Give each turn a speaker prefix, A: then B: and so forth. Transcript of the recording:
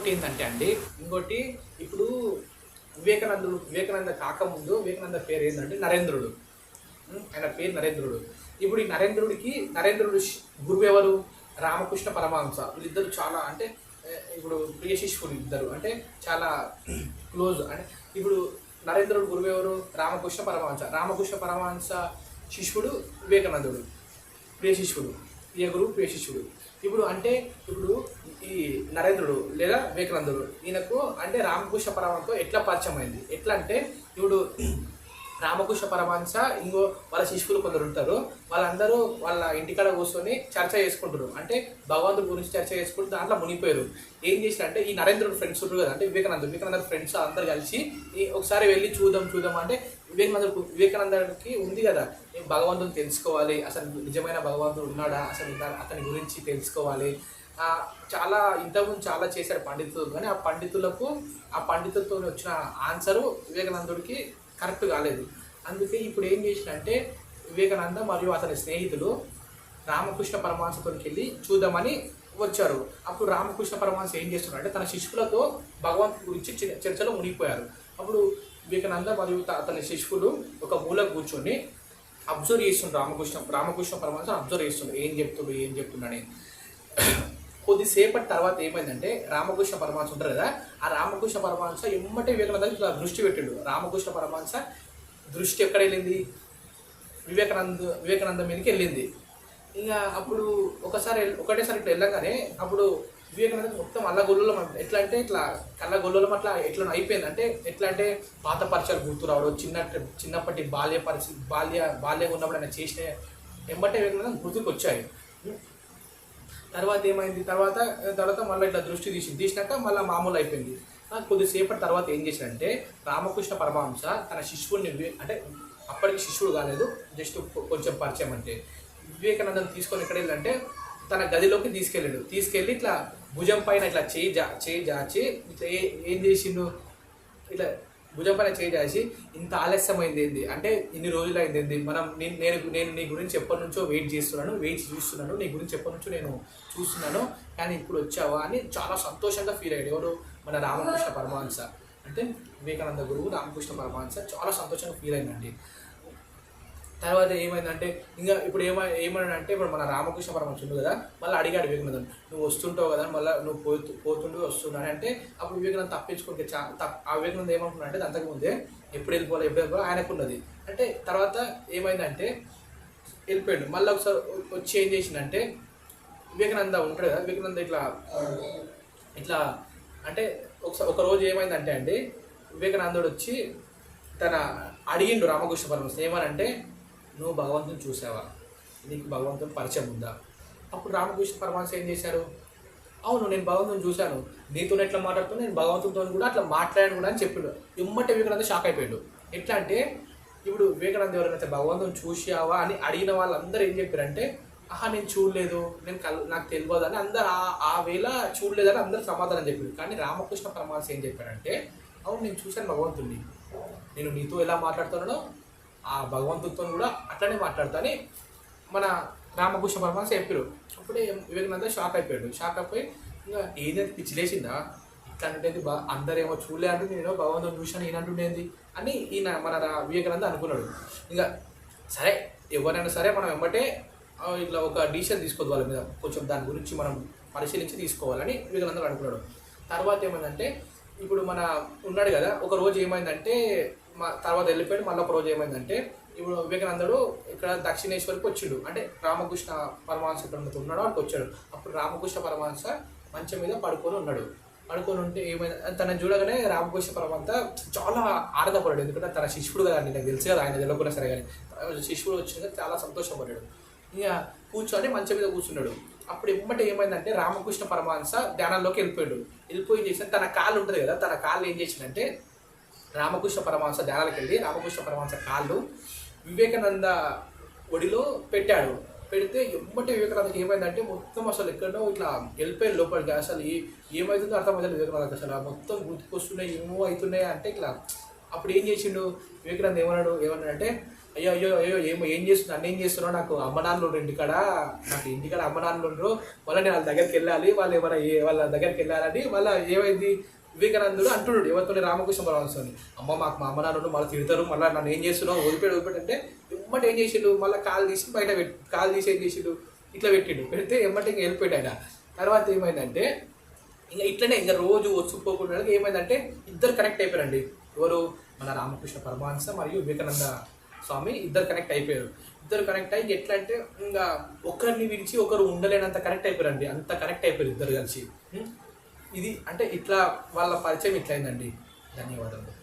A: ఇంకోటి ఏంటంటే అండి ఇంకోటి ఇప్పుడు వివేకానందుడు వివేకానంద కాకముందు వివేకానంద పేరు ఏంటంటే నరేంద్రుడు ఆయన పేరు నరేంద్రుడు. ఇప్పుడు ఈ నరేంద్రుడికి నరేంద్రుడు గురువు ఎవరు? రామకృష్ణ పరమహంస. వీళ్ళిద్దరు చాలా అంటే ఇప్పుడు ప్రియ శిష్యుడు ఇద్దరు. అంటే చాలా క్లోజ్. అంటే ఇప్పుడు నరేంద్రుడు గురువు ఎవరు? రామకృష్ణ పరమహంస. రామకృష్ణ పరమహంస శిష్యుడు వివేకానందుడు. ప్రియ శిష్యుడు. ఈ గురువు ప్రియ శిష్యుడు ఇప్పుడు అంటే ఇప్పుడు ఈ నరేంద్రుడు లేదా వివేకానందుడు ఈయనకు అంటే రామకృష్ణ పరమంతో ఎట్లా పరిచయం అయింది? ఎట్లా అంటే ఇప్పుడు రామకృష్ణ పరమహంస ఇంకో వాళ్ళ శిష్యులు కొందరు ఉంటారు. వాళ్ళందరూ వాళ్ళ ఇంటికాడ కూర్చొని చర్చ చేసుకుంటారు అంటే భగవంతుడి గురించి చర్చ చేసుకుంటూ దాంట్లో మునిగిపోయారు. ఏం చేసినంటే ఈ నరేంద్రుడు ఫ్రెండ్స్ ఉంటారు కదా అంటే వివేకానంద వివేకానంద ఫ్రెండ్స్ అందరు కలిసి ఒకసారి వెళ్ళి చూద్దాం చూద్దాం అంటే వివేకానందుడు వివేకానందకి ఉంది కదా. నేను భగవంతుని తెలుసుకోవాలి. అసలు నిజమైన భగవంతుడు ఉన్నాడా? అసలు అతని గురించి తెలుసుకోవాలి. చాలా ఇంతకుముందు చాలా చేశారు పండితులు. కానీ ఆ పండితులకు ఆ పండితులతో వచ్చిన ఆన్సరు వివేకానందుడికి కరెక్ట్ కాలేదు. అందుకే ఇప్పుడు ఏం చేసినంటే వివేకానంద మరియు అతని స్నేహితులు రామకృష్ణ పరమహంసతోకి వెళ్ళి చూద్దామని వచ్చారు. అప్పుడు రామకృష్ణ పరమహంస ఏం చేస్తున్నారంటే తన శిష్యులతో భగవంతుడి గురించి చర్చలో మునిగిపోయారు. అప్పుడు వివేకానంద మరియు అతని శిష్యులు ఒక మూల కూర్చొని అబ్జర్వ్ చేస్తుండ్రు రామకృష్ణ రామకృష్ణ పరమహంస అబ్జర్వ్ చేస్తుండ్రు. ఏం చెప్తుండ్రు ఏం చెప్తున్నాడని కొద్దిసేపటి తర్వాత ఏమైందంటే రామకృష్ణ పరమహంస ఉంటారు కదా ఆ రామకృష్ణ పరమహంస ఎమ్మటే వివేకానంద ఇట్లా దృష్టి పెట్టిండు. రామకృష్ణ పరమహంస దృష్టి ఎక్కడ వెళ్ళింది? వివేకానంద వివేకానంద మీదకి వెళ్ళింది. ఇంకా అప్పుడు ఒకసారి ఒకటేసారి ఇట్లా వెళ్ళగానే అప్పుడు వివేకానంద మొత్తం అల్ల గొల్లలో ఎట్లా అంటే ఇట్లా కళ్ళ గొల్లలో అట్లా ఎట్లా అయిపోయింది అంటే ఎట్లా అంటే పాత పరిచయాలు గుర్తు రావడం చిన్న చిన్నప్పటి బాల్య పరిస్థితి బాల్య బాల్యంగా ఉన్నప్పుడు ఆయన చేసిన ఎంబటే వివేకానంద గుర్తుకు వచ్చాయి తర్వాత ఏమైంది? తర్వాత తర్వాత మళ్ళీ ఇట్లా దృష్టి తీసి తీసినాక మళ్ళీ మామూలు అయిపోయింది. కొద్దిసేపటి తర్వాత ఏం చేశాడంటే రామకృష్ణ పరమహంస తన శిష్యుడిని వివే- అంటే అప్పటికి శిష్యుడు కాలేదు జస్ట్ కొ- కొంచెం పరిచయం అంటే. వివేకానందం తీసుకొని ఎక్కడ వెళ్ళంటే తన గదిలోకి తీసుకెళ్ళాడు. తీసుకెళ్ళి ఇట్లా భుజం పైన ఇట్లా చేయి జా చేయి జాచి ఇట్లా ఏ- ఏం చేసిండు? ఇట్లా భుజం పైన చేయి చేసి ఇంత ఆలస్యమైంది ఏంది? అంటే ఇన్ని రోజులు అయింది ఏంది? మనం నేను నేను నేను నీ గురించి ఎప్పటి నుంచో వెయిట్ చేస్తున్నాను వెయిట్ చూస్తున్నాను నీ గురించి ఎప్పటి నుంచో నేను చూస్తున్నాను కానీ ఇప్పుడు వచ్చావా అని చాలా సంతోషంగా ఫీల్ అయ్యాడు. ఎవరు? మన రామకృష్ణ పరమహంస. అంటే వివేకానంద గురువు రామకృష్ణ పరమహంస చాలా సంతోషంగా ఫీల్ అయిందండి. తర్వాత ఏమైందంటే ఇంకా ఇప్పుడు ఏమై ఏమన్నాడంటే ఇప్పుడు మన రామకృష్ణ పరమహంస కదా మళ్ళీ అడిగాడు వివేకానందం నువ్వు వస్తుంటావు కదా మళ్ళీ నువ్వు పోతు పోతుండే వస్తున్నాడు అంటే అప్పుడు వివేకానంద తప్పించుకుంటే చా తప్ ఆ వివేకానంద ఏమనుకున్నాడు అంటే అంతకుముందే ఎప్పుడు వెళ్ళిపోవాలి ఎప్పుడు వెళ్ళిపోవాలి ఆయనకున్నది. అంటే తర్వాత ఏమైందంటే వెళ్ళిపోయాడు. మళ్ళీ ఒకసారి వచ్చి ఏం చేసిందంటే వివేకానంద ఉంటాడు కదా వివేకానంద ఇట్లా ఇట్లా అంటే ఒకసారి ఒక రోజు ఏమైందంటే అండి వివేకానందుడు వచ్చి తన అడిగిండు రామకృష్ణ పరమహంస ఏమనంటే నువ్వు భగవంతుని చూసావా? నీకు భగవంతుని పరిచయం ఉందా? అప్పుడు రామకృష్ణ పరమహంస ఏం చేశారు? అవును నేను భగవంతుని చూశాను. నీతో ఎట్లా మాట్లాడుతున్నా నేను భగవంతునితో కూడా అట్లా మాట్లాడాను కూడా అని చెప్పిండు ఇమ్మటే వివేకానంద షాక్ అయిపోయాడు. ఎట్లా అంటే ఇప్పుడు వివేకానంద ఎవరైనా భగవంతుని చూసావా అని అడిగిన వాళ్ళందరూ ఏం చెప్పారంటే ఆహా నేను చూడలేదు. నేను కల్ నాకు తెలియదు అని అందరు ఆ ఆ వేళ చూడలేదని అందరూ సమాధానం చెప్పారు కానీ రామకృష్ణ పరమహంస ఏం చెప్పారంటే అవును నేను చూశాను భగవంతుడిని నేను నీతో ఎలా మాట్లాడుతున్నానో ఆ భగవంతుడితో కూడా అట్లనే మాట్లాడతాని మన రామకృష్ణ పరమహంస చెప్పారు. అప్పుడే వివేకానంద షాక్ అయిపోయాడు. షాక్ అయిపోయి ఇంకా ఏదైతే పిచ్చి లేచిందా? ఇట్లా అంటే బా అందరేమో చూడలే అంటే నేను భగవంతుని చూశాను ఈయన అని ఈయన మన వివేకానంద అనుకున్నాడు. ఇంకా సరే ఎవరైనా సరే మనం వెంబటే ఇట్లా ఒక డిసిషన్ తీసుకోవద్దు వాళ్ళ మీద. కొంచెం దాని గురించి మనం పరిశీలించి తీసుకోవాలని వివేకానంద అనుకున్నాడు. తర్వాత ఏమైందంటే ఇప్పుడు మన ఉన్నాడు కదా ఒక రోజు ఏమైందంటే మా తర్వాత వెళ్ళిపోయాడు మళ్ళీ ఒక రోజు ఏమైందంటే ఇప్పుడు వివేకానందుడు ఇక్కడ దక్షిణేశ్వరికి వచ్చిండు. అంటే రామకృష్ణ పరమహంస ఇక్కడ ఉన్నాడు అక్కడికి వచ్చాడు. అప్పుడు రామకృష్ణ పరమహంస మంచం మీద పడుకొని ఉన్నాడు. పడుకొని ఉంటే ఏమైంది తనని చూడగానే రామకృష్ణ పరమంత చాలా ఆనందపడ్డాడు. ఎందుకంటే తన శిష్యుడు కదా అండి నాకు తెలుసు కదా ఆయన తెలియకుండా సరే కానీ. శిష్యుడు వచ్చిన చాలా సంతోషపడ్డాడు. ఇక కూర్చొని మంచం మీద కూర్చున్నాడు. అప్పుడు ఎమ్మటే ఏమైందంటే రామకృష్ణ పరమహంస ధ్యానంలోకి వెళ్ళిపోయాడు. వెళ్ళిపోయి చేసిన తన కాళ్ళు ఉంటుంది కదా తన కాళ్ళు ఏం చేసిందంటే రామకృష్ణ పరమహంస ధ్యానాలకు వెళ్ళి రామకృష్ణ పరమహంస కాళ్ళు వివేకానంద ఒడిలో పెట్టాడు. పెడితే ఎమ్మటే వివేకానందకి ఏమైందంటే మొత్తం అసలు ఎక్కడో ఇట్లా వెళ్ళిపోయి లోపలికి. అసలు ఏ ఏమవుతుందో అర్థమవుతుంది వివేకానందకి అసలు. ఆ మొత్తం గుర్తుకొస్తున్నాయి ఏమో అవుతున్నాయి అంటే ఇట్లా. అప్పుడు ఏం చేసిండు? వివేకానంద ఏమన్నాడు? ఏమన్నాడంటే అయ్యో అయ్యో అయ్యో ఏమో ఏం చేస్తున్నా నన్ను ఏం చేస్తున్నావు? నాకు అమ్మ నాన్నలు ఇంటికాడ నాకు ఇంటికాడ అమ్మ నాన్నలు ఉండరు. మళ్ళీ నేను వాళ్ళ దగ్గరికి వెళ్ళాలి. వాళ్ళు ఏమైనా ఏ- వాళ్ళ దగ్గరికి వెళ్ళాలని మళ్ళీ ఏమైంది? వివేకానందుడు అంటున్నాడు ఎవరితో రామకృష్ణ పరమస్వామి అమ్మ మాకు మా అమ్మ నాన్నలు మళ్ళీ తిడతారు. మళ్ళీ నన్ను ఏం చేస్తున్నావు? వదిలిపెట్టి వదిలిపెట్టి అంటే ఎమ్మటి ఏం చేసిండు? మళ్ళీ కాలు తీసి బయట పెట్టి కాలు తీసి ఏం చేసిండు? ఇట్లా పెట్టిండు. పెడితే ఎమ్మటి ఇంకా వెళ్ళిపోయాడు ఆయన. తర్వాత ఏమైందంటే ఇంకా ఇట్లనే ఇంకా రోజు వచ్చిపోకుండా ఏమైందంటే ఇద్దరు కనెక్ట్ అయిపోయారండి. ఎవరు? మన రామకృష్ణ పరమహంస మరియు వివేకానంద స్వామి ఇద్దరు కనెక్ట్ అయిపోయారు. ఇద్దరు కనెక్ట్ అయ్యి ఎట్లా అంటే ఇంకా ఒకరిని విడిచి ఒకరు ఉండలేనంత కనెక్ట్ అయిపోయారండి. అంత కనెక్ట్ అయిపోయారు ఇద్దరు కలిసి? ఇది అంటే ఇట్లా వాళ్ళ పరిచయం ఇట్లయిందండి ధన్యవాదాలు